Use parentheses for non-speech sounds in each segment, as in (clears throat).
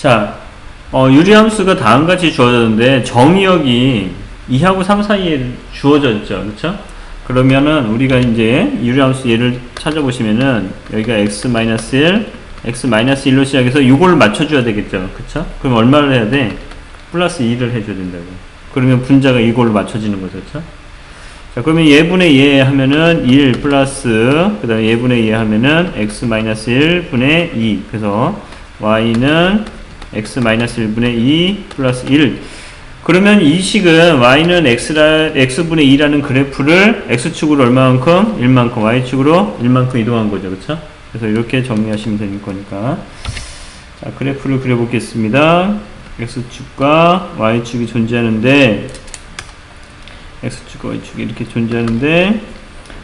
자, 어, 유리함수가 다음같이 주어졌는데 정의역이 2하고 3 사이에 주어졌죠. 그쵸? 그러면은 우리가 이제 유리함수 얘를 찾아보시면은 여기가 x-1, x-1로 시작해서 이걸 맞춰줘야 되겠죠. 그쵸? 그럼 얼마를 해야 돼? 플러스 2를 해줘야 된다고. 그러면 분자가 이걸로 맞춰지는 거죠. 그쵸? 자, 그러면 예분의 예 하면은 1 플러스, 그 다음에 예분의 예 하면은 x-1분의 2. 그래서 y는 x-1분의 2 플러스 1. 그러면 이 식은 y는 x라, x분의 2라는 그래프를 x축으로 얼마만큼? 1만큼, y축으로 1만큼 이동한 거죠. 그쵸? 그래서 이렇게 정리하시면 되는 거니까. 자, 그래프를 그려보겠습니다. x축과 y축이 존재하는데, x축과 y축이 이렇게 존재하는데,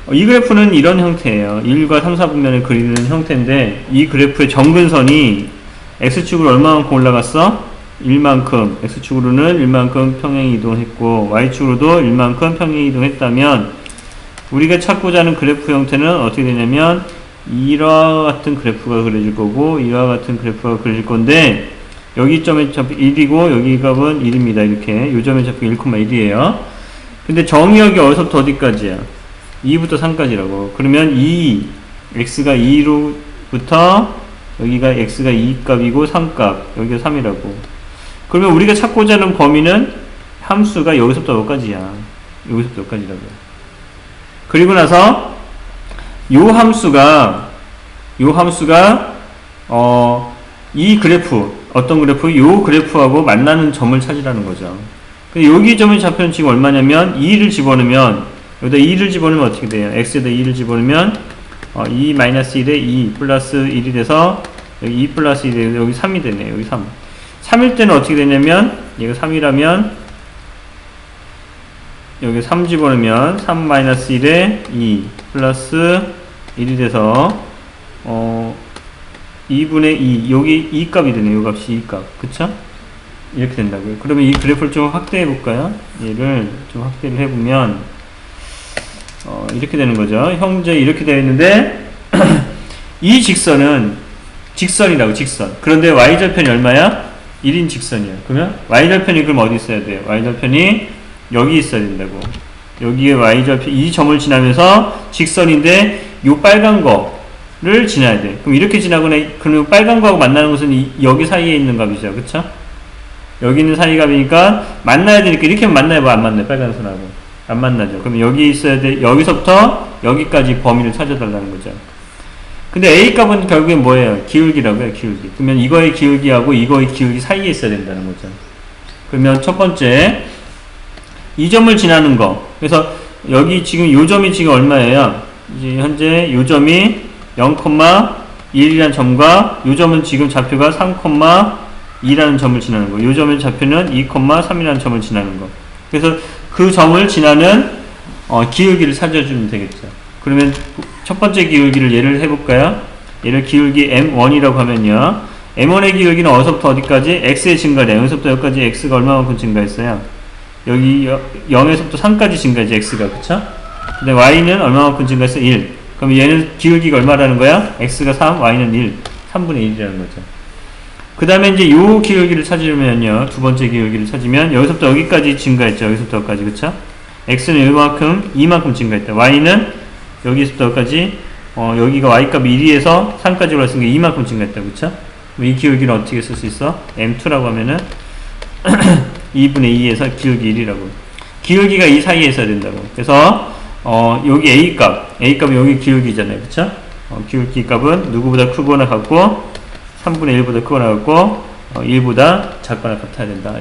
어, 이 그래프는 이런 형태예요. 1과 3, 4분면을 그리는 형태인데, 이 그래프의 정근선이 x축으로 얼마만큼 올라갔어? 1만큼, x축으로는 1만큼 평행 이동했고, y축으로도 1만큼 평행 이동했다면, 우리가 찾고자 하는 그래프 형태는 어떻게 되냐면, 이와 같은 그래프가 그려질 거고, 이와 같은 그래프가 그려질 건데, 여기 점의 좌표 1이고, 여기 값은 1입니다. 이렇게. 요 점의 좌표 1,1이에요. 근데 정의역이 어디서부터 어디까지야? 2부터 3까지라고. 그러면 2, x가 2로부터 여기가 x가 2 값이고 3 값, 여기가 3이라고. 그러면 우리가 찾고자 하는 범위는 함수가 여기서부터 여기까지야. 여기서부터 여기까지라고. 그리고 나서 요 함수가 요 함수가 어 이 그래프 어떤 그래프 요 그래프하고 만나는 점을 찾으라는 거죠. 근데 여기 점의 좌표는 지금 얼마냐면 2를 집어넣으면 여기다 2를 집어넣으면 어떻게 돼요? x에다 2를 집어넣으면 어, 2 마이너스 1에 2 플러스 1이 돼서 여기 2 플러스 1이 돼서 여기 3이 되네요. 여기 3. 3일 때는 어떻게 되냐면 얘가 3이라면 여기 3 집어넣으면 3 마이너스 1에 2 플러스 1이 돼서 어 2분의 2 여기 2 값이 되네요. 이 값이 2 값. 그쵸? 이렇게 된다고요. 그러면 이 그래프를 좀 확대해 볼까요? 얘를 좀 확대를 해보면 어, 이렇게 되는 거죠. 형제 이렇게 되어 있는데 (clears throat) 이 직선은 직선이라고 직선. 그런데 y절편이 얼마야? 1인 직선이야. 그러면 y절편이 그럼 어디 있어야 돼요? y절편이 여기 있어야 된다고. 여기에 y절편 이 점을 지나면서 직선인데 요 빨간 거를 지나야 돼. 그럼 이렇게 지나거나 그러면 빨간 거하고 만나는 것은 이, 여기 사이에 있는 값이죠. 그쵸? 여기 있는 사이 값이니까 만나야 되니까 이렇게 만나야 뭐안 만나요. 빨간 선하고. 안 만나죠. 그럼 여기 있어야 돼. 여기서부터 여기까지 범위를 찾아달라는 거죠. 근데 A 값은 결국엔 뭐예요? 기울기라고요, 기울기. 그러면 이거의 기울기하고 이거의 기울기 사이에 있어야 된다는 거죠. 그러면 첫 번째, 이 점을 지나는 거. 그래서 여기 지금 요 점이 지금 얼마예요? 이제 현재 요 점이 0,1이라는 점과 요 점은 지금 좌표가 3,2라는 점을 지나는 거. 요 점의 좌표는 2,3이라는 점을 지나는 거. 그래서 그 점을 지나는 어, 기울기를 찾아주면 되겠죠. 그러면 첫 번째 기울기를 예를 해볼까요? 얘를 기울기 m1이라고 하면요. m1의 기울기는 어디서부터 어디까지? x의 증가래. 여기서부터 여기까지 x가 얼마만큼 증가했어요? 여기 0에서부터 3까지 증가했지, x가. 그쵸? 근데 y는 얼마만큼 증가했어? 1. 그럼 얘는 기울기가 얼마라는 거야? x가 3, y는 1. 3분의 1이라는 거죠. 그 다음에 이제 요 기울기를 찾으면요. 두 번째 기울기를 찾으면 여기서부터 여기까지 증가했죠. 여기서부터 여기까지. 그쵸? x는 1만큼, 2만큼 증가했다. y는 여기서부터 여기까지 어, 여기가 y값 1에서 3까지 올랐으니까 2만큼 증가했다. 그쵸? 이 기울기는 어떻게 쓸 수 있어? m2라고 하면은 (clears throat) 2분의 2에서 기울기 1이라고. 기울기가 이 사이에 있어야 된다고. 그래서 어, 여기 a 값, a 값이 여기 기울기잖아요. 그쵸? 어, 기울기 값은 누구보다 크거나 같고 3분의 1보다 크거나 같고 어, 1보다 작거나 같아야 된다.